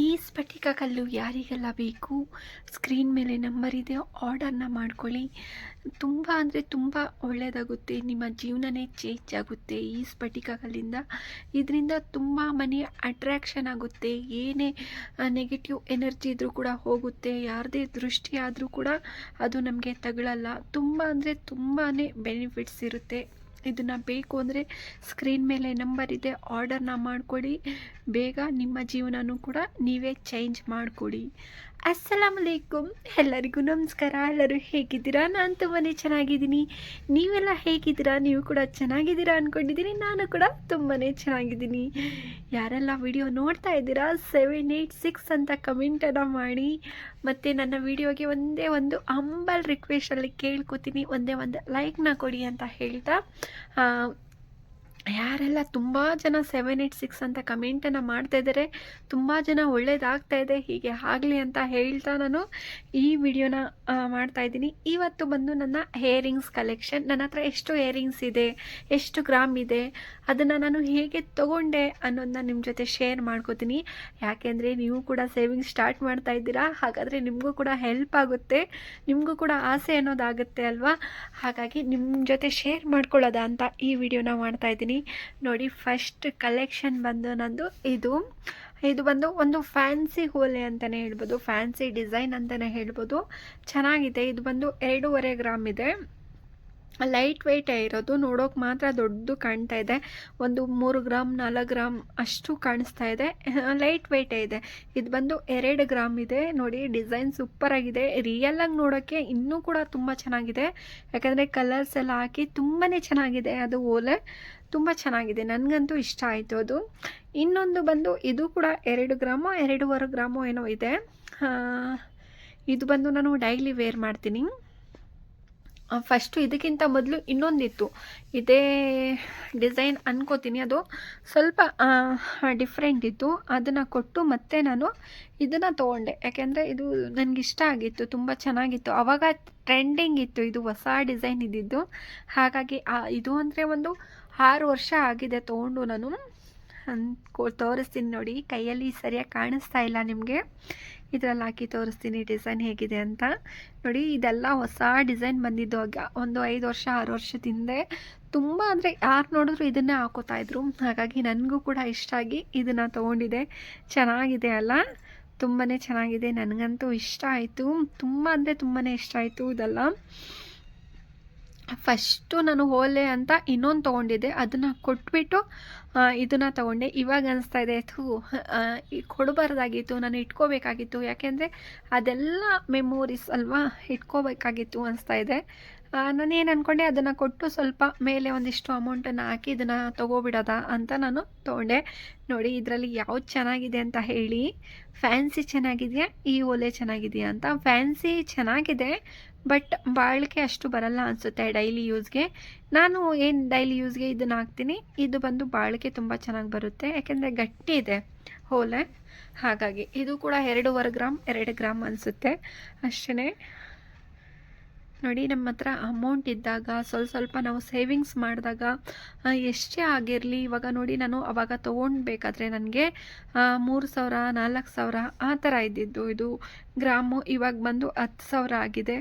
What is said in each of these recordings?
ಈ ಸ್ಫಟಿಕ ಕಲ್ಲು ಯಾರಿಗೆಲ್ಲ ಬೇಕು? ಸ್ಕ್ರೀನ್ ಮೇಲೆ ನಂಬರ್ ಇದೆ ಆರ್ಡರ್ನ ಮಾಡ್ಕೊಳ್ಳಿ. ತುಂಬ ಅಂದರೆ ತುಂಬ ಒಳ್ಳೆಯದಾಗುತ್ತೆ ನಿಮ್ಮ ಜೀವನನೇ ಚೇಂಜ್ ಆಗುತ್ತೆ ಈ ಸ್ಫಟಿಕ ಕಲ್ಲಿಂದ ಇದರಿಂದ ತುಂಬ ಮನಿ ಅಟ್ರ್ಯಾಕ್ಷನ್ ಆಗುತ್ತೆ. ಏನೇ ನೆಗೆಟಿವ್ ಎನರ್ಜಿ ಇದ್ದರೂ ಕೂಡ ಹೋಗುತ್ತೆ. ಯಾರದೇ ದೃಷ್ಟಿ ಆದರೂ ಕೂಡ ಅದು ನಮಗೆ ತಗೊಳ್ಳಲ್ಲ ತುಂಬ ಅಂದರೆ ತುಂಬಾ ಬೆನಿಫಿಟ್ಸ್ ಇರುತ್ತೆ. ಇದನ್ನು ಬೇಕು ಅಂದರೆ ಸ್ಕ್ರೀನ್ ಮೇಲೆ ನಂಬರ್ ಇದೆ ಆರ್ಡರ್ನ ಮಾಡಿಕೊಡಿ. ಬೇಗ ನಿಮ್ಮ ಜೀವನನೂ ಕೂಡ ನೀವೇ ಚೇಂಜ್ ಮಾಡಿಕೊಡಿ. ಅಸ್ಸಲಾಮ್ ಅಲೈಕುಮ್ ಎಲ್ಲರಿಗೂ ನಮಸ್ಕಾರ. ಎಲ್ಲರೂ ಹೇಗಿದ್ದೀರಾ? ನಾನು ತುಂಬಾ ಚೆನ್ನಾಗಿದ್ದೀನಿ. ನೀವೆಲ್ಲ ಹೇಗಿದ್ದೀರಾ? ನೀವು ಕೂಡ ಚೆನ್ನಾಗಿದ್ದೀರಾ ಅಂದ್ಕೊಂಡಿದ್ದೀನಿ ನಾನು ಕೂಡ ತುಂಬಾ ಚೆನ್ನಾಗಿದ್ದೀನಿ. ಯಾರೆಲ್ಲ ವಿಡಿಯೋ ನೋಡ್ತಾ ಇದ್ದೀರಾ ಸೆವೆನ್ ಏಯ್ಟ್ ಸಿಕ್ಸ್ ಅಂತ ಕಮೆಂಟನ್ನು ಮಾಡಿ. ಮತ್ತು ನನ್ನ ವಿಡಿಯೋಗೆ ಒಂದೇ ಒಂದು ಅಂಬಲ್ ರಿಕ್ವೆಸ್ಟಲ್ಲಿ ಕೇಳ್ಕೊತೀನಿ. ಒಂದೇ ಒಂದು ಲೈಕ್ನ ಕೊಡಿ ಅಂತ ಹೇಳ್ತಾ ಯಾರೆಲ್ಲ ತುಂಬ ಜನ ಸೆವೆನ್ ಏಯ್ಟ್ ಸಿಕ್ಸ್ ಅಂತ ಕಮೆಂಟನ್ನು ಮಾಡ್ತಾ ಇದ್ದಾರೆ ತುಂಬ ಜನ ಒಳ್ಳೇದಾಗ್ತಾ ಇದೆ, ಹೀಗೆ ಆಗಲಿ ಅಂತ ಹೇಳ್ತಾ ನಾನು ಈ ವಿಡಿಯೋನ ಮಾಡ್ತಾ ಇದ್ದೀನಿ. ಇವತ್ತು ಬಂದು ನನ್ನ ಹೇರಿಂಗ್ಸ್ ಕಲೆಕ್ಷನ್ ನನ್ನ ಹತ್ರ ಎಷ್ಟು ಹೇರಿಂಗ್ಸ್ ಇದೆ, ಎಷ್ಟು ಗ್ರಾಮ್ ಇದೆ, ಅದನ್ನು ನಾನು ಹೇಗೆ ತೊಗೊಂಡೆ ಅನ್ನೋದನ್ನ ನಿಮ್ಮ ಜೊತೆ ಶೇರ್ ಮಾಡ್ಕೋತೀನಿ. ಯಾಕೆಂದರೆ ನೀವು ಕೂಡ ಸೇವಿಂಗ್ ಸ್ಟಾರ್ಟ್ ಮಾಡ್ತಾ ಇದ್ದೀರಾ, ಹಾಗಾದರೆ ನಿಮಗೂ ಕೂಡ ಹೆಲ್ಪ್ ಆಗುತ್ತೆ, ನಿಮಗೂ ಕೂಡ ಆಸೆ ಅನ್ನೋದಾಗುತ್ತೆ ಅಲ್ವಾ? ಹಾಗಾಗಿ ನಿಮ್ಮ ಜೊತೆ ಶೇರ್ ಮಾಡ್ಕೊಳ್ಳೋದ ಅಂತ ಈ ವಿಡಿಯೋನ ಮಾಡ್ತಾ ಇದ್ದೀನಿ. ನೋಡಿ ಫಸ್ಟ್ ಕಲೆಕ್ಷನ್ ಬಂದು ನಂದು ಇದು. ಇದು ಬಂದು ಒಂದು ಫ್ಯಾನ್ಸಿ ಹೋಲೆ ಅಂತಲೇ ಹೇಳ್ಬೋದು. ಫ್ಯಾನ್ಸಿ ಡಿಸೈನ್ ಅಂತಲೇ ಹೇಳ್ಬೋದು. ಚೆನ್ನಾಗಿದೆ. ಇದು ಬಂದು ಎರಡೂವರೆ ಗ್ರಾಮ್ ಇದೆ. ಲೈಟ್ ವೆಯ್ಟೇ ಇರೋದು. ನೋಡೋಕೆ ಮಾತ್ರ ದೊಡ್ಡದು ಕಾಣ್ತಾ ಇದೆ. ಒಂದು ಮೂರು ಗ್ರಾಮ್, ನಾಲ್ಕು ಗ್ರಾಮ್ ಅಷ್ಟು ಕಾಣಿಸ್ತಾ ಇದೆ. ಲೈಟ್ ವೆಯ್ಟೇ ಇದೆ. ಇದು ಬಂದು ಎರಡು ಗ್ರಾಮ್ ಇದೆ. ನೋಡಿ ಡಿಸೈನ್ ಸೂಪರ್ ಆಗಿದೆ. ರಿಯಲ್ ಆಗಿ ನೋಡೋಕ್ಕೆ ಇನ್ನೂ ಕೂಡ ತುಂಬ ಚೆನ್ನಾಗಿದೆ. ಯಾಕಂದರೆ ಕಲರ್ಸ್ ಎಲ್ಲ ಹಾಕಿ ತುಂಬಾ ಚೆನ್ನಾಗಿದೆ ಅದು ಓಲೆ ತುಂಬ ಚೆನ್ನಾಗಿದೆ. ನನಗಂತೂ ಇಷ್ಟ ಆಯಿತು ಅದು. ಇನ್ನೊಂದು ಬಂದು ಇದು ಕೂಡ ಎರಡು ಗ್ರಾಮು, ಎರಡೂವರೆ ಗ್ರಾಮೋ ಏನೋ ಇದೆ. ಇದು ಬಂದು ನಾನು ಡೈಲಿ ವೇರ್ ಮಾಡ್ತೀನಿ. ಫಸ್ಟು ಇದಕ್ಕಿಂತ ಮೊದಲು ಇನ್ನೊಂದಿತ್ತು. ಇದೇ ಡಿಸೈನ್ ಅನ್ಕೋತೀನಿ ಅದು. ಸ್ವಲ್ಪ ಡಿಫ್ರೆಂಟ್ ಇತ್ತು. ಅದನ್ನು ಕೊಟ್ಟು ಮತ್ತೆ ನಾನು ಇದನ್ನು ತೊಗೊಂಡೆ. ಯಾಕೆಂದರೆ ಇದು ನನಗೆ ಇಷ್ಟ ಆಗಿತ್ತು, ತುಂಬ ಚೆನ್ನಾಗಿತ್ತು. ಆವಾಗ ಟ್ರೆಂಡಿಂಗ್ ಇತ್ತು, ಇದು ಹೊಸ ಡಿಸೈನ್ ಇದ್ದಿದ್ದು. ಹಾಗಾಗಿ ಇದು ಅಂದರೆ ಒಂದು ಆರು ವರ್ಷ ಆಗಿದೆ ತೊಗೊಂಡು ನಾನು. ಅನ್ಕೋ ತೋರಿಸ್ತೀನಿ ನೋಡಿ. ಕೈಯಲ್ಲಿ ಸರಿಯಾಗಿ ಕಾಣಿಸ್ತಾ ಇಲ್ಲ ನಿಮಗೆ. ಇದರಲ್ಲಿ ಹಾಕಿ ತೋರಿಸ್ತೀನಿ ಡಿಸೈನ್ ಹೇಗಿದೆ ಅಂತ. ನೋಡಿ, ಇದೆಲ್ಲ ಹೊಸ ಡಿಸೈನ್ ಬಂದಿದ್ದು ಒಂದು ಐದು ವರ್ಷ, ಆರು ವರ್ಷ ಹಿಂದೆ ತುಂಬ ಅಂದರೆ ಯಾರು ನೋಡಿದ್ರು ಇದನ್ನೇ ಹಾಕೋತಾ ಇದ್ರು. ಹಾಗಾಗಿ ನನಗೂ ಕೂಡ ಇಷ್ಟ ಆಗಿ ಇದನ್ನು ತೊಗೊಂಡಿದೆ. ಚೆನ್ನಾಗಿದೆ ಅಲ್ಲ? ತುಂಬಾ ಚೆನ್ನಾಗಿದೆ. ನನಗಂತೂ ಇಷ್ಟ ಆಯಿತು. ತುಂಬ ಅಂದರೆ ತುಂಬಾ ಇಷ್ಟ ಆಯಿತು ಇದೆಲ್ಲ. ಫಸ್ಟು ನಾನು ಹೋಲೆ ಅಂತ ಇನ್ನೊಂದು ತೊಗೊಂಡಿದ್ದೆ. ಅದನ್ನು ಕೊಟ್ಬಿಟ್ಟು ಇದನ್ನು ತೊಗೊಂಡೆ. ಇವಾಗ ಅನಿಸ್ತಾ ಇದೆ, ಥೂ ಕೊಡಬಾರ್ದಾಗಿತ್ತು, ನಾನು ಇಟ್ಕೋಬೇಕಾಗಿತ್ತು. ಯಾಕೆಂದರೆ ಅದೆಲ್ಲ ಮೆಮೊರೀಸ್ ಅಲ್ವಾ? ಇಟ್ಕೋಬೇಕಾಗಿತ್ತು ಅನಿಸ್ತಾ ಇದೆ. ನಾನು ಏನು ಅಂದ್ಕೊಂಡೆ ಅದನ್ನು ಕೊಟ್ಟು ಸ್ವಲ್ಪ ಮೇಲೆ ಒಂದಿಷ್ಟು ಅಮೌಂಟನ್ನು ಹಾಕಿ ಇದನ್ನು ತೊಗೋಬಿಡೋದ ಅಂತ ನಾನು ತೊಗೊಂಡೆ. ನೋಡಿ, ಇದರಲ್ಲಿ ಯಾವ್ದು ಚೆನ್ನಾಗಿದೆ ಅಂತ ಹೇಳಿ. ಫ್ಯಾನ್ಸಿ ಚೆನ್ನಾಗಿದೆಯಾ? ಈ ಓಲೆ ಚೆನ್ನಾಗಿದೆಯಾ ಅಂತ. ಫ್ಯಾನ್ಸಿ ಚೆನ್ನಾಗಿದೆ ಬಟ್ ಬಾಳಿಕೆ ಅಷ್ಟು ಬರಲ್ಲ ಅನಿಸುತ್ತೆ ಡೈಲಿ ಯೂಸ್ಗೆ ನಾನು ಏನು ಡೈಲಿ ಯೂಸ್ಗೆ ಇದನ್ನು ಹಾಕ್ತೀನಿ? ಇದು ಬಂದು ಬಾಳಿಕೆ ತುಂಬ ಚೆನ್ನಾಗಿ ಬರುತ್ತೆ. ಯಾಕೆಂದರೆ ಗಟ್ಟಿ ಇದೆ ಹೋಲೆ. ಹಾಗಾಗಿ ಇದು ಕೂಡ ಎರಡೂವರೆ ಗ್ರಾಮ್ ಎರಡು ಗ್ರಾಮ್ ಅನಿಸುತ್ತೆ. ಅಷ್ಟೇ ನೋಡಿ, ನಮ್ಮ ಹತ್ರ ಅಮೌಂಟ್ ಇದ್ದಾಗ, ಸ್ವಲ್ಪ ಸ್ವಲ್ಪ ನಾವು ಸೇವಿಂಗ್ಸ್ ಮಾಡಿದಾಗ ಎಷ್ಟೇ ಆಗಿರಲಿ, ಇವಾಗ ನೋಡಿ, ನಾನು ಅವಾಗ ತೊಗೊಂಡ್ಬೇಕಾದ್ರೆ ನನಗೆ ಮೂರು ಸಾವಿರ, ನಾಲ್ಕು ಸಾವಿರ, ಆ ಥರ ಇದ್ದಿದ್ದು. ಇದು ಗ್ರಾಮು, ಇವಾಗ ಬಂದು ಹತ್ತು ಸಾವಿರ ಆಗಿದೆ.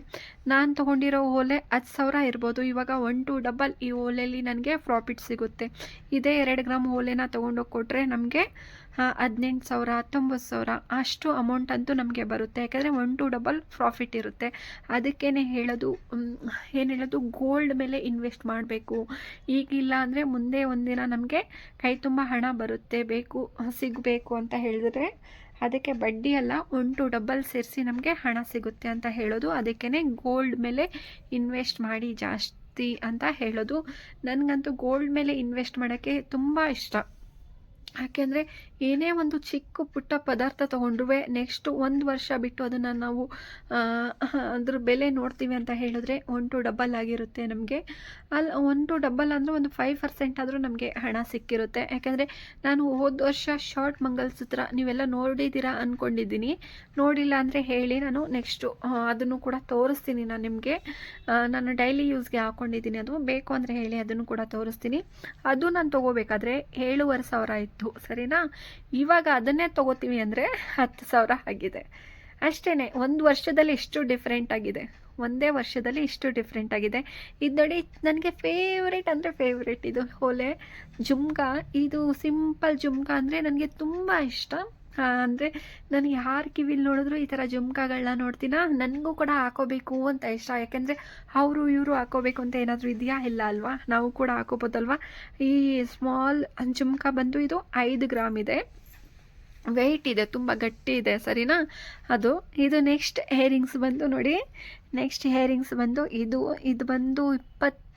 ನಾನು ತೊಗೊಂಡಿರೋ ಓಲೆ ಹತ್ತು ಸಾವಿರ ಇರ್ಬೋದು. ಇವಾಗ ಒನ್ ಟು ಡಬಲ್ ಈ ಓಲೆಯಲ್ಲಿ ನನಗೆ ಪ್ರಾಫಿಟ್ ಸಿಗುತ್ತೆ. ಇದೇ ಎರಡು ಗ್ರಾಮ್ ಓಲೆನ ತೊಗೊಂಡೋಗಿ ಕೊಟ್ಟರೆ ನಮಗೆ ಹದಿನೆಂಟು ಸಾವಿರ, ಹತ್ತೊಂಬತ್ತು ಸಾವಿರ ಅಷ್ಟು ಅಮೌಂಟ್ ಅಂತೂ ನಮಗೆ ಬರುತ್ತೆ. ಯಾಕಂದರೆ ಒನ್ ಟು ಡಬಲ್ ಪ್ರಾಫಿಟ್ ಇರುತ್ತೆ. ಅದಕ್ಕೇ ಹೇಳೋದು ಏನು ಹೇಳೋದು ಗೋಲ್ಡ್ ಮೇಲೆ ಇನ್ವೆಸ್ಟ್ ಮಾಡಬೇಕು. ಈಗಿಲ್ಲ ಅಂದರೆ ಮುಂದೆ ಒಂದಿನ ನಮಗೆ ಕೈ ತುಂಬ ಹಣ ಬರುತ್ತೆ. ಬೇಕು, ಸಿಗಬೇಕು ಅಂತ ಹೇಳಿದ್ರೆ ಅದಕ್ಕೆ ಬಡ್ಡಿ ಅಲ್ಲ ಒನ್ ಟು ಡಬಲ್ ಸೇರಿಸಿ ನಮಗೆ ಹಣ ಸಿಗುತ್ತೆ ಅಂತ ಹೇಳೋದು. ಅದಕ್ಕೇ ಗೋಲ್ಡ್ ಮೇಲೆ ಇನ್ವೆಸ್ಟ್ ಮಾಡಿ ಜಾಸ್ತಿ ಅಂತ ಹೇಳೋದು. ನನಗಂತೂ ಗೋಲ್ಡ್ ಮೇಲೆ ಇನ್ವೆಸ್ಟ್ ಮಾಡೋಕ್ಕೆ ತುಂಬ ಇಷ್ಟ. ಯಾಕೆಂದರೆ ಏನೇ ಒಂದು ಚಿಕ್ಕ ಪುಟ್ಟ ಪದಾರ್ಥ ತೊಗೊಂಡ್ರೂ ನೆಕ್ಸ್ಟ್ ಒಂದು ವರ್ಷ ಬಿಟ್ಟು ಅದನ್ನು ನಾವು ಅದ್ರ ಬೆಲೆ ನೋಡ್ತೀವಿ ಅಂತ ಹೇಳಿದ್ರೆ ಒನ್ ಟು ಡಬಲ್ ಆಗಿರುತ್ತೆ ನಮಗೆ. ಅಲ್ಲಿ ಒನ್ ಟು ಡಬಲ್ ಅಂದರೆ ಒಂದು ಫೈವ್ ಪರ್ಸೆಂಟ್ ಆದರೂ ನಮಗೆ ಹಣ ಸಿಕ್ಕಿರುತ್ತೆ. ಯಾಕೆಂದರೆ ನಾನು ಹೋದ ವರ್ಷ ಶಾರ್ಟ್ ಮಂಗಲ್ಸೂತ್ರ ನೀವೆಲ್ಲ ನೋಡಿದ್ದೀರಾ ಅಂದ್ಕೊಂಡಿದ್ದೀನಿ ನೋಡಿಲ್ಲ ಅಂದರೆ ಹೇಳಿ ನಾನು ನೆಕ್ಸ್ಟು ಅದನ್ನು ಕೂಡ ತೋರಿಸ್ತೀನಿ ನಾನು ನಿಮಗೆ. ನಾನು ಡೈಲಿ ಯೂಸ್ಗೆ ಹಾಕ್ಕೊಂಡಿದ್ದೀನಿ ಅದು. ಬೇಕು ಅಂದರೆ ಹೇಳಿ ಅದನ್ನು ಕೂಡ ತೋರಿಸ್ತೀನಿ. ಅದು ನಾನು ತೊಗೋಬೇಕಾದ್ರೆ ಏಳುವರೆ ಸಾವಿರ ಇತ್ತು ಇತ್ತು ಸರಿನಾ? ಇವಾಗ ಅದನ್ನೇ ತಗೋತೀವಿ ಅಂದರೆ ಹತ್ತು ಸಾವಿರ ಆಗಿದೆ. ಅಷ್ಟೇ ಒಂದು ವರ್ಷದಲ್ಲಿ ಎಷ್ಟು ಡಿಫ್ರೆಂಟ್ ಆಗಿದೆ. ಒಂದೇ ವರ್ಷದಲ್ಲಿ ಇಷ್ಟು ಡಿಫ್ರೆಂಟ್ ಆಗಿದೆ. ಇದು ನನಗೆ ಫೇವ್ರೇಟ್ ಅಂದರೆ ಫೇವ್ರೇಟ್ ಇದು. ಓಲೆ ಜುಮ್ಕ ಇದು ಸಿಂಪಲ್ ಜುಮ್ಕ ಅಂದರೆ ನನಗೆ ತುಂಬ ಇಷ್ಟ. ಅಂದರೆ ನಾನು ಯಾರು ಕಿವಿಲಿ ನೋಡಿದ್ರು ಈ ಥರ ಜುಮ್ಕಾಗಳನ್ನ ನೋಡ್ತೀನ? ನನಗೂ ಕೂಡ ಹಾಕೋಬೇಕು ಅಂತ ಇಷ್ಟ. ಯಾಕೆಂದರೆ ಅವರು ಇವರು ಹಾಕೋಬೇಕು ಅಂತ ಏನಾದರೂ ಇದೆಯಾ? ಇಲ್ಲ ಅಲ್ವಾ? ನಾವು ಕೂಡ ಹಾಕೋಬೋದಲ್ವಾ? ಈ ಸ್ಮಾಲ್ ಜುಮ್ಕಾ ಬಂದು ಇದು ಐದು ಗ್ರಾಮ್ ಇದೆ. ವೆಯ್ಟ್ ಇದೆ, ತುಂಬ ಗಟ್ಟಿ ಇದೆ, ಸರಿನಾ? ಅದು, ಇದು ನೆಕ್ಸ್ಟ್ ಹೇರಿಂಗ್ಸ್ ಬಂದು ನೋಡಿ. ನೆಕ್ಸ್ಟ್ ಹೇರಿಂಗ್ಸ್ ಬಂದು ಇದು ಇದು ಬಂದು ಇಪ್ಪತ್ತು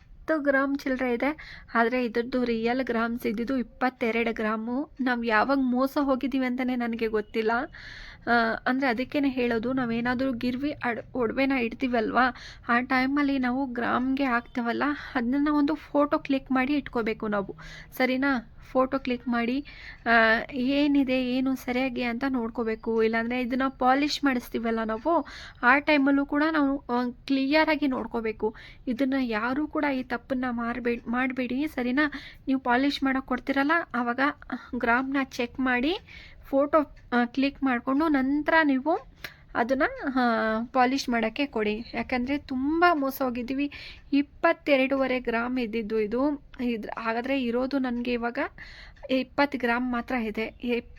ಗ್ರಾಮ್ ಚಿಲ್ಲರೆ ಇದೆ. ಆದರೆ ಇದ್ರದ್ದು ರಿಯಲ್ ಗ್ರಾಮ್ಸ್ ಇದ್ದಿದ್ದು ಇಪ್ಪತ್ತೆರಡು ಗ್ರಾಮು. ನಾವು ಯಾವಾಗ ಮೋಸ ಹೋಗಿದ್ದೀವಿ ಅಂತಲೇ ನನಗೆ ಗೊತ್ತಿಲ್ಲ. ಅಂದರೆ ಅದಕ್ಕೇ ಹೇಳೋದು, ನಾವೇನಾದರೂ ಗಿರ್ವಿ ಅಡ್, ಒಡವೆನ ಇಡ್ತೀವಲ್ವಾ? ಆ ಟೈಮಲ್ಲಿ ನಾವು ಗ್ರಾಮ್ಗೆ ಹಾಕ್ತೇವಲ್ಲ, ಅದನ್ನು ಒಂದು ಫೋಟೋ ಕ್ಲಿಕ್ ಮಾಡಿ ಇಟ್ಕೋಬೇಕು ನಾವು. ಸರಿನಾ? ಫೋಟೋ ಕ್ಲಿಕ್ ಮಾಡಿ ಏನಿದೆ, ಏನು ಸರಿಯಾಗಿ ಅಂತ ನೋಡ್ಕೋಬೇಕು. ಇಲ್ಲಾಂದರೆ ಇದನ್ನು ಪಾಲಿಷ್ ಮಾಡಿಸ್ತೀವಲ್ಲ ನಾವು, ಆ ಟೈಮಲ್ಲೂ ಕೂಡ ನಾವು ಕ್ಲಿಯರಾಗಿ ನೋಡ್ಕೋಬೇಕು. ಇದನ್ನು ಯಾರೂ ಕೂಡ ಈ ತಪ್ಪನ್ನು ಮಾರಬೇಡಿ ಮಾಡಬೇಡಿ, ಸರಿನಾ? ನೀವು ಪಾಲಿಷ್ ಮಾಡೋಕೆ ಕೊಡ್ತೀರಲ್ಲ, ಆವಾಗ ಗ್ರಾಮ್ನ ಚೆಕ್ ಮಾಡಿ, ಫೋಟೋ ಕ್ಲಿಕ್ ಮಾಡಿಕೊಂಡು ನಂತರ ನೀವು ಅದನ್ನು ಪಾಲಿಶ್ ಮಾಡೋಕ್ಕೆ ಕೊಡಿ. ಯಾಕಂದರೆ ತುಂಬ ಮೋಸ ಹೋಗಿದ್ದೀವಿ. ಇಪ್ಪತ್ತೆರಡೂವರೆ ಗ್ರಾಮ್ ಇದ್ದಿದ್ದು ಇದು. ಇದು, ಹಾಗಾದರೆ ಇರೋದು ನನಗೆ ಇವಾಗ ಇಪ್ಪತ್ತು ಗ್ರಾಮ್ ಮಾತ್ರ ಇದೆ.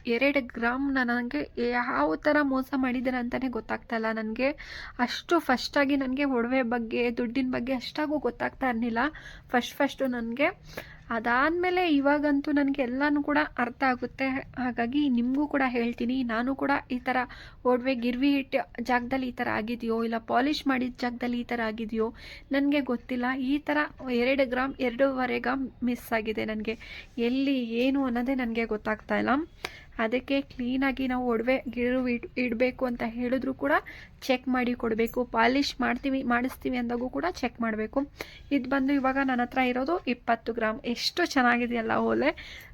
ಎರಡು ಗ್ರಾಮ್ನ ನನಗೆ ಯಾವ ಥರ ಮೋಸ ಮಾಡಿದ್ದಾರೆ ಅಂತಲೇ ಗೊತ್ತಾಗ್ತಾ ಇಲ್ಲ ನನಗೆ. ಅಷ್ಟು ಫಸ್ಟಾಗಿ ನನಗೆ ಒಡವೆ ಬಗ್ಗೆ, ದುಡ್ಡಿನ ಬಗ್ಗೆ ಅಷ್ಟಾಗೂ ಗೊತ್ತಾಗ್ತಾ ಇರಲಿಲ್ಲ. ಫಸ್ಟ್ ಫಸ್ಟು ನನಗೆ. ಅದಾದಮೇಲೆ ಇವಾಗಂತೂ ನನಗೆ ಎಲ್ಲನೂ ಕೂಡ ಅರ್ಥ ಆಗುತ್ತೆ. ಹಾಗಾಗಿ ನಿಮಗೂ ಕೂಡ ಹೇಳ್ತೀನಿ, ನಾನು ಕೂಡ ಈ ಥರ ಒಡವೆ ಗಿರ್ವಿ ಇಟ್ಟ ಜಾಗದಲ್ಲಿ ಈ ಥರ ಆಗಿದೆಯೋ, ಇಲ್ಲ ಪಾಲಿಷ್ ಮಾಡಿದ ಜಾಗದಲ್ಲಿ ಈ ಥರ ಆಗಿದೆಯೋ, ನನಗೆ ಗೊತ್ತಿಲ್ಲ. ಈ ಥರ ಎರಡು ಗ್ರಾಮ್ ಎರಡೂವರೆ ಗ್ರಾಮ್ ಮಿಸ್ ಆಗಿದೆ ನನಗೆ. ಎಲ್ಲಿ, ಏನು ಅನ್ನೋದೇ ನನಗೆ ಗೊತ್ತಾಗ್ತಾ ಇಲ್ಲ. ಅದಕ್ಕೆ ಕ್ಲೀನಾಗಿ ನಾವು ಒಡವೆ ಗಿರು ಇಡ್, ಇಡಬೇಕು ಅಂತ ಹೇಳಿದ್ರು ಕೂಡ ಚೆಕ್ ಮಾಡಿ ಕೊಡಬೇಕು. ಪಾಲಿಷ್ ಮಾಡ್ತೀವಿ, ಮಾಡಿಸ್ತೀವಿ ಅಂದಾಗೂ ಕೂಡ ಚೆಕ್ ಮಾಡಬೇಕು. ಇದು ಬಂದು ಇವಾಗ ನನ್ನ ಹತ್ರ ಇರೋದು ಇಪ್ಪತ್ತು ಗ್ರಾಮ್ ಎಷ್ಟು ಚೆನ್ನಾಗಿದೆಯಲ್ಲ ಓಲೆ.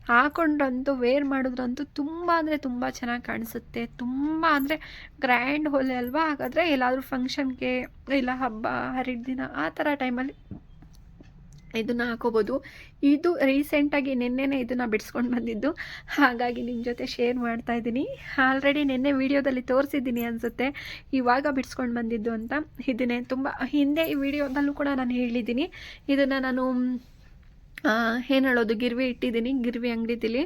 ಹಾಕೊಂಡ್ರಂತೂ ವೇರ್ ಮಾಡಿದ್ರಂತೂ ತುಂಬ ಅಂದರೆ ತುಂಬ ಚೆನ್ನಾಗಿ ಕಾಣಿಸುತ್ತೆ. ತುಂಬ ಅಂದರೆ ಗ್ರ್ಯಾಂಡ್ ಹೊಲೆ ಅಲ್ವಾ? ಹಾಗಾದರೆ ಎಲ್ಲಾದರೂ ಫಂಕ್ಷನ್ಗೆ, ಇಲ್ಲ ಹಬ್ಬ, ಹರಿದಿನ ಆ ಥರ ಟೈಮಲ್ಲಿ ಇದನ್ನು ಹಾಕೋಬೋದು. ಇದು ರೀಸೆಂಟಾಗಿ ನಿನ್ನೆನೇ ಇದನ್ನು ಬಿಡಿಸ್ಕೊಂಡು ಬಂದಿದ್ದು. ಹಾಗಾಗಿ ನಿಮ್ಮ ಜೊತೆ ಶೇರ್ ಮಾಡ್ತಾ ಇದ್ದೀನಿ ಆಲ್ರೆಡಿ ನಿನ್ನೆ ವೀಡಿಯೋದಲ್ಲಿ ತೋರಿಸಿದ್ದೀನಿ ಅನಿಸುತ್ತೆ. ಇವಾಗ ಬಿಡಿಸ್ಕೊಂಡು ಬಂದಿದ್ದು ಅಂತ. ಇದನ್ನೇ ತುಂಬ, ಹಿಂದೆ ಈ ವಿಡಿಯೋದಲ್ಲೂ ಕೂಡ ನಾನು ಹೇಳಿದ್ದೀನಿ. ಇದನ್ನು ನಾನು ಏನು ಹೇಳೋದು? ಗಿರ್ವಿ ಇಟ್ಟಿದ್ದೀನಿ ಗಿರ್ವಿ ಅಂಗಡಿದಿಲಿ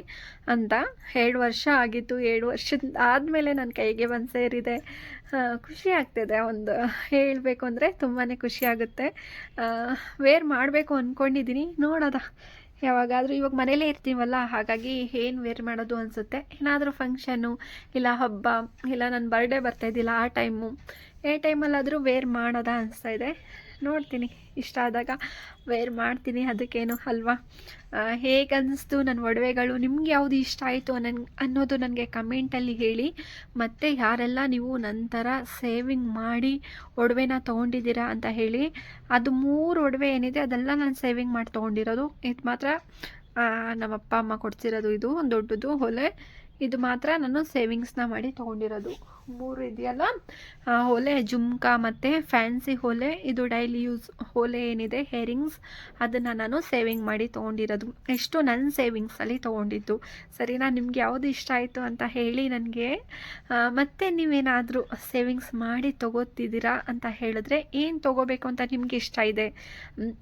ಅಂತ. ಎರಡು ವರ್ಷ ಆಗಿತ್ತು ಎರಡು ವರ್ಷದ ಆದಮೇಲೆ ನನ್ನ ಕೈಗೆ ಬಂದು ಸೇರಿದೆ ಖುಷಿ ಆಗ್ತಿದೆ ಒಂದು. ಹೇಳಬೇಕು ಅಂದರೆ ತುಂಬಾ ಖುಷಿ ಆಗುತ್ತೆ. ವೇರ್ ಮಾಡಬೇಕು ಅಂದ್ಕೊಂಡಿದ್ದೀನಿ ನೋಡೋದ? ಯಾವಾಗಾದರೂ ಇವಾಗ ಮನೇಲೇ ಇರ್ತೀವಲ್ಲ, ಹಾಗಾಗಿ ಏನು ವೇರ್ ಮಾಡೋದು ಅನಿಸುತ್ತೆ? ಏನಾದರೂ ಫಂಕ್ಷನು ಇಲ್ಲ ಹಬ್ಬ, ಇಲ್ಲ ನನ್ನ ಬರ್ಡೇ ಬರ್ತಾಯಿದ್ದಿಲ್ಲ ಆ ಟೈಮು ಏ ಟೈಮಲ್ಲಾದರೂ ವೇರ್ ಮಾಡೋದ ಅನಿಸ್ತಾ ಇದೆ. ನೋಡ್ತೀನಿ, ಇಷ್ಟ ಆದಾಗ ವೇರ್ ಮಾಡ್ತೀನಿ, ಅದಕ್ಕೇನು ಅಲ್ವಾ? ಹೇಗೆ ಅನ್ನಿಸ್ತು ನನ್ನ ಒಡವೆಗಳು? ನಿಮ್ಗೆ ಯಾವುದು ಇಷ್ಟ ಆಯಿತು ನನ್ ಅನ್ನೋದು ನನಗೆ ಕಮೆಂಟಲ್ಲಿ ಹೇಳಿ. ಮತ್ತು ಯಾರೆಲ್ಲ ನೀವು ನಂತರ ಸೇವಿಂಗ್ ಮಾಡಿ ಒಡವೆನ ತೊಗೊಂಡಿದ್ದೀರಾ ಅಂತ ಹೇಳಿ. ಅದು ಮೂರು ಒಡವೆ ಏನಿದೆ, ಅದೆಲ್ಲ ನಾನು ಸೇವಿಂಗ್ ಮಾಡಿ ತೊಗೊಂಡಿರೋದು. ಇದು ಮಾತ್ರ ನಮ್ಮ ಅಪ್ಪ ಅಮ್ಮ ಕೊಡ್ತಿರೋದು ಇದು, ಒಂದು ದೊಡ್ಡದು ಹೊಲೆ. ಇದು ಮಾತ್ರ ನಾನು ಸೇವಿಂಗ್ಸ್ನ ಮಾಡಿ ತೊಗೊಂಡಿರೋದು. ಮೂರು ಇದೆಯಲ್ಲ? ಹೊಲೆ, ಜುಮ್ಕಾ ಮತ್ತು ಫ್ಯಾನ್ಸಿ ಹೊಲೆ. ಇದು ಡೈಲಿ ಯೂಸ್ ಹೊಲೆ ಏನಿದೆ? ಹೇರಿಂಗ್ಸ್. ಅದನ್ನು ನಾನು ಸೇವಿಂಗ್ ಮಾಡಿ ತೊಗೊಂಡಿರೋದು. ಎಷ್ಟು ನನ್ನ ಸೇವಿಂಗ್ಸಲ್ಲಿ ತೊಗೊಂಡಿದ್ದು. ಸರಿನಾ? ನಿಮ್ಗೆ ಯಾವುದು ಇಷ್ಟ ಆಯಿತು ಅಂತ ಹೇಳಿ ನನಗೆ. ಮತ್ತು ನೀವೇನಾದರೂ ಸೇವಿಂಗ್ಸ್ ಮಾಡಿ ತೊಗೋತಿದ್ದೀರಾ ಅಂತ ಹೇಳಿದ್ರೆ ಏನು ತೊಗೋಬೇಕು ಅಂತ ನಿಮ್ಗೆ ಇಷ್ಟ ಇದೆ?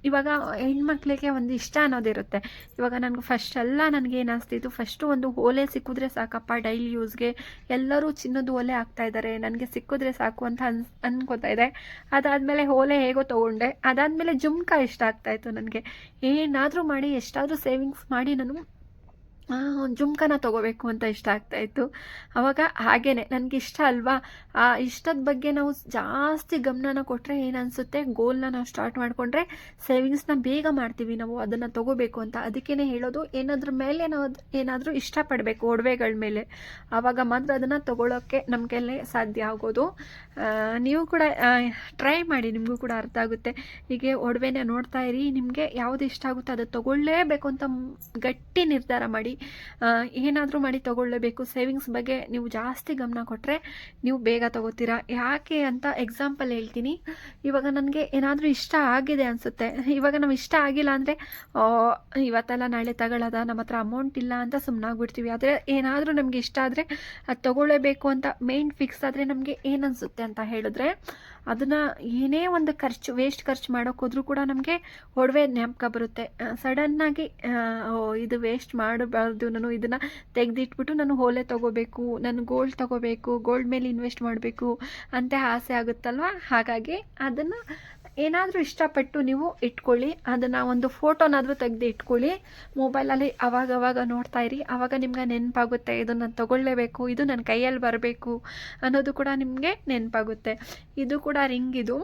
ಇವಾಗ ಹೆಣ್ಮಕ್ಳಿಗೆ ಒಂದು ಇಷ್ಟ ಅನ್ನೋದಿರುತ್ತೆ. ಇವಾಗ ನನಗೆ ಫಸ್ಟ್ ಎಲ್ಲ ನನಗೆ ಏನು ಅನಿಸ್ತಿತ್ತು? ಫಸ್ಟು ಒಂದು ಓಲೆ ಸಿಕ್ಕಿದ್ರೆ ಸಾಕಪ್ಪ, ಡೈಲಿ ಯೂಸ್ಗೆ. ಎಲ್ಲರೂ ಚಿನ್ನದ ಓಲೆ ಆಗ್ತಾ ಇದ್ದಾರೆ. ನನಗೆ ಸಿಕ್ಕಿದ್ರೆ ಸಾಕು ಅಂತ ಅನ್ ಅನ್ಕೋತಾ ಇದೆ. ಅದಾದಮೇಲೆ ಓಲೆ ಹೇಗೋ ತೊಗೊಂಡೆ. ಅದಾದಮೇಲೆ ಜುಮ್ಕಾ ಇಷ್ಟ ಆಗ್ತಾಯಿತ್ತು ನನಗೆ. ಏನಾದರೂ ಮಾಡಿ, ಎಷ್ಟಾದರೂ ಸೇವಿಂಗ್ಸ್ ಮಾಡಿ ನಾನು ಒಂದು ಜುಮ್ಕನ ತೊಗೋಬೇಕು ಅಂತ ಇಷ್ಟ ಆಗ್ತಾಯಿತ್ತು ಆವಾಗ ನನಗೆ ಇಷ್ಟ ಅಲ್ವಾ? ಆ, ಇಷ್ಟದ ಬಗ್ಗೆ ನಾವು ಜಾಸ್ತಿ ಗಮನನ ಕೊಟ್ಟರೆ ಏನನ್ಸುತ್ತೆ? ಗೋಲ್ನ ನಾವು ಸ್ಟಾರ್ಟ್ ಮಾಡಿಕೊಂಡ್ರೆ ಸೇವಿಂಗ್ಸ್ನ ಬೇಗ ಮಾಡ್ತೀವಿ ನಾವು, ಅದನ್ನು ತೊಗೋಬೇಕು ಅಂತ. ಅದಕ್ಕೇ ಹೇಳೋದು, ಏನಾದ್ರ ಮೇಲೆ ನಾವು ಏನಾದರೂ ಇಷ್ಟಪಡಬೇಕು ಒಡವೆಗಳ ಮೇಲೆ. ಆವಾಗ ಮಾತ್ರ ಅದನ್ನು ತೊಗೊಳೋಕ್ಕೆ ನಮಗೆಲ್ಲೇ ಸಾಧ್ಯ ಆಗೋದು. ನೀವು ಕೂಡ ಟ್ರೈ ಮಾಡಿ, ನಿಮಗೂ ಕೂಡ ಅರ್ಥ ಆಗುತ್ತೆ. ಹೀಗೆ ಒಡವೆನ ನೋಡ್ತಾ ಇರಿ, ನಿಮಗೆ ಯಾವುದು ಇಷ್ಟ ಆಗುತ್ತೋ ಅದು ತೊಗೊಳ್ಳೇಬೇಕು ಅಂತ ಗಟ್ಟಿ ನಿರ್ಧಾರ ಮಾಡಿ. ಮಾಡಿ ಏನಾದರೂ ಮಾಡಿ ತೊಗೊಳ್ಳೇಬೇಕು. ಸೇವಿಂಗ್ಸ್ ಬಗ್ಗೆ ನೀವು ಜಾಸ್ತಿ ಗಮನ ಕೊಟ್ಟರೆ ನೀವು ಬೇಗ ತೊಗೋತೀರಾ? ಯಾಕೆ ಅಂತ ಎಕ್ಸಾಂಪಲ್ ಹೇಳ್ತೀನಿ. ಇವಾಗ ನನಗೆ ಏನಾದರೂ ಇಷ್ಟ ಆಗಿದೆ ಅನಿಸುತ್ತೆ. ಇವಾಗ ನಮ್ಗೆ ಇಷ್ಟ ಆಗಿಲ್ಲ ಅಂದರೆ ಇವತ್ತೆಲ್ಲ ನಾಳೆ ತಗೊಳ್ಳೋದ? ನಮ್ಮ ಹತ್ರ ಅಮೌಂಟ್ ಇಲ್ಲ ಅಂತ ಸುಮ್ಮನಾಗ್ಬಿಡ್ತೀವಿ ಆದರೆ ಏನಾದರೂ ನಮಗೆ ಇಷ್ಟ ಆದರೆ ಅದು ತಗೊಳ್ಳೇಬೇಕು ಅಂತ ಮೇನ್ ಫಿಕ್ಸ್ ಆದರೆ ನಮಗೆ ಏನನ್ಸುತ್ತೆ ಅಂತ ಹೇಳಿದ್ರೆ ಅದನ್ನು ಏನೇ ಒಂದು ಖರ್ಚು ವೇಸ್ಟ್ ಖರ್ಚು ಮಾಡೋಕೆ ಹೋದ್ರೂ ಕೂಡ ನಮಗೆ ಒಡವೆ ಜ್ಞಾಪಕ ಬರುತ್ತೆ. ಸಡನ್ನಾಗಿ ಇದು ವೇಸ್ಟ್ ಮಾಡಬಾರ್ದು, ನಾನು ಇದನ್ನು ತೆಗೆದಿಟ್ಬಿಟ್ಟು ನಾನು ಓಲೆ ತೊಗೋಬೇಕು, ನಾನು ಗೋಲ್ಡ್ ತೊಗೋಬೇಕು ಗೋಲ್ಡ್ ಮೇಲೆ ಇನ್ವೆಸ್ಟ್ ಮಾಡಬೇಕು ಅಂತ ಆಸೆ ಆಗುತ್ತಲ್ವ? ಹಾಗಾಗಿ ಅದನ್ನು ಏನಾದರೂ ಇಷ್ಟಪಟ್ಟು ನೀವು ಇಟ್ಕೊಳ್ಳಿ. ಅದನ್ನು ಒಂದು ಫೋಟೋನಾದರೂ ತೆಗೆದು ಇಟ್ಕೊಳ್ಳಿ. ಮೊಬೈಲಲ್ಲಿ ಅವಾಗ ಅವಾಗ ನೋಡ್ತಾ ಇರಿ. ಆವಾಗ ನಿಮ್ಗೆ ನೆನಪಾಗುತ್ತೆ, ಇದು ನಾನು ತೊಗೊಳ್ಳೇಬೇಕು ಇದು ನನ್ನ ಕೈಯಲ್ಲಿ ಬರಬೇಕು ಅನ್ನೋದು ಕೂಡ ನಿಮಗೆ ನೆನಪಾಗುತ್ತೆ. ಇದು ಕೂಡ ರಿಂಗ್ ಇದು.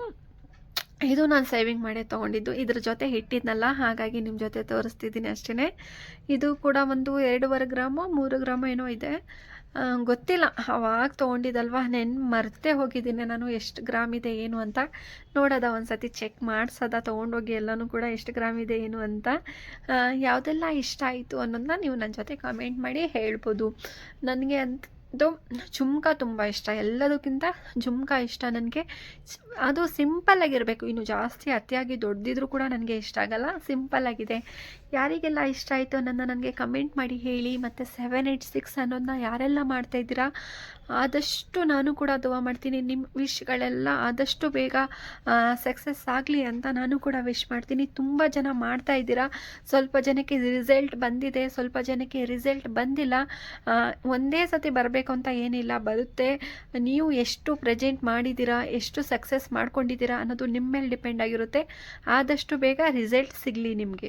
ಇದು ನಾನು ಸೇವಿಂಗ್ ಮಾಡಿ ತೊಗೊಂಡಿದ್ದು. ಇದ್ರ ಜೊತೆ ಇಟ್ಟಿದ್ನಲ್ಲ, ಹಾಗಾಗಿ ನಿಮ್ಮ ಜೊತೆ ತೋರಿಸ್ತಿದ್ದೀನಿ ಅಷ್ಟೇ ಇದು ಕೂಡ ಒಂದು ಎರಡೂವರೆ ಗ್ರಾಮು, ಮೂರು ಗ್ರಾಮು ಏನೋ ಇದೆ. ಗೊತ್ತಿಲ್ಲ. ಅವಾಗ ತೊಗೊಂಡಿದ್ದಲ್ವ? ನೆನ್ ಮರ್ತೇ ಹೋಗಿದ್ದೀನಿ ನಾನು. ಎಷ್ಟು ಗ್ರಾಮ್ ಇದೆ, ಏನು ಅಂತ ನೋಡೋದ ಒಂದು ಸತಿ ಚೆಕ್ ಮಾಡಿಸೋದ ತೊಗೊಂಡೋಗಿ ಎಲ್ಲನೂ ಕೂಡ ಎಷ್ಟು ಗ್ರಾಮ್ ಇದೆ, ಏನು ಅಂತ ಯಾವುದೆಲ್ಲ ಇಷ್ಟ ಆಯಿತು ಅನ್ನೋದನ್ನ ನೀವು ನನ್ನ ಜೊತೆ ಕಮೆಂಟ್ ಮಾಡಿ ಹೇಳ್ಬೋದು. ನನಗೆ ಅಂತೂ ಜುಮ್ಕ ತುಂಬ ಇಷ್ಟ. ಎಲ್ಲದಕ್ಕಿಂತ ಜುಮ್ಕ ಇಷ್ಟ ನನಗೆ. ಅದು ಸಿಂಪಲ್ಲಾಗಿರಬೇಕು ಇನ್ನು ಜಾಸ್ತಿ ಅತಿಯಾಗಿ ದೊಡ್ಡದಿದ್ರೂ ಕೂಡ ನನಗೆ ಇಷ್ಟ ಆಗಲ್ಲ. ಸಿಂಪಲ್ಲಾಗಿದೆ ಯಾರಿಗೆಲ್ಲ ಇಷ್ಟ ಆಯಿತು ಅನ್ನೋದನ್ನ ನನಗೆ ಕಮೆಂಟ್ ಮಾಡಿ ಹೇಳಿ. ಮತ್ತು ಸೆವೆನ್ ಏಯ್ಟ್ ಸಿಕ್ಸ್ ಅನ್ನೋದನ್ನ ಯಾರೆಲ್ಲ ಮಾಡ್ತಾಯಿದ್ದೀರಾ ಆದಷ್ಟು ನಾನು ಕೂಡ ದುವಾ ಮಾಡ್ತೀನಿ. ನಿಮ್ಮ ವಿಶ್ಗಳೆಲ್ಲ ಆದಷ್ಟು ಬೇಗ ಸಕ್ಸಸ್ ಆಗಲಿ ಅಂತ ನಾನು ಕೂಡ ವಿಶ್ ಮಾಡ್ತೀನಿ. ತುಂಬ ಜನ ಮಾಡ್ತಾ ಇದ್ದೀರಾ. ಸ್ವಲ್ಪ ಜನಕ್ಕೆ ರಿಸಲ್ಟ್ ಬಂದಿದೆ. ಸ್ವಲ್ಪ ಜನಕ್ಕೆ ರಿಸಲ್ಟ್ ಬಂದಿಲ್ಲ. ಒಂದೇ ಸತಿ ಬರಬೇಕು ಅಂತ ಏನಿಲ್ಲ. ಬರುತ್ತೆ. ನೀವು ಎಷ್ಟು ಪ್ರೆಸೆಂಟ್ ಮಾಡಿದ್ದೀರಾ, ಎಷ್ಟು ಸಕ್ಸಸ್ ಮಾಡ್ಕೊಂಡಿದ್ದೀರಾ ಅನ್ನೋದು ನಿಮ್ಮ ಮೇಲೆ ಡಿಪೆಂಡ್ ಆಗಿರುತ್ತೆ. ಆದಷ್ಟು ಬೇಗ ರಿಸಲ್ಟ್ ಸಿಗಲಿ ನಿಮಗೆ.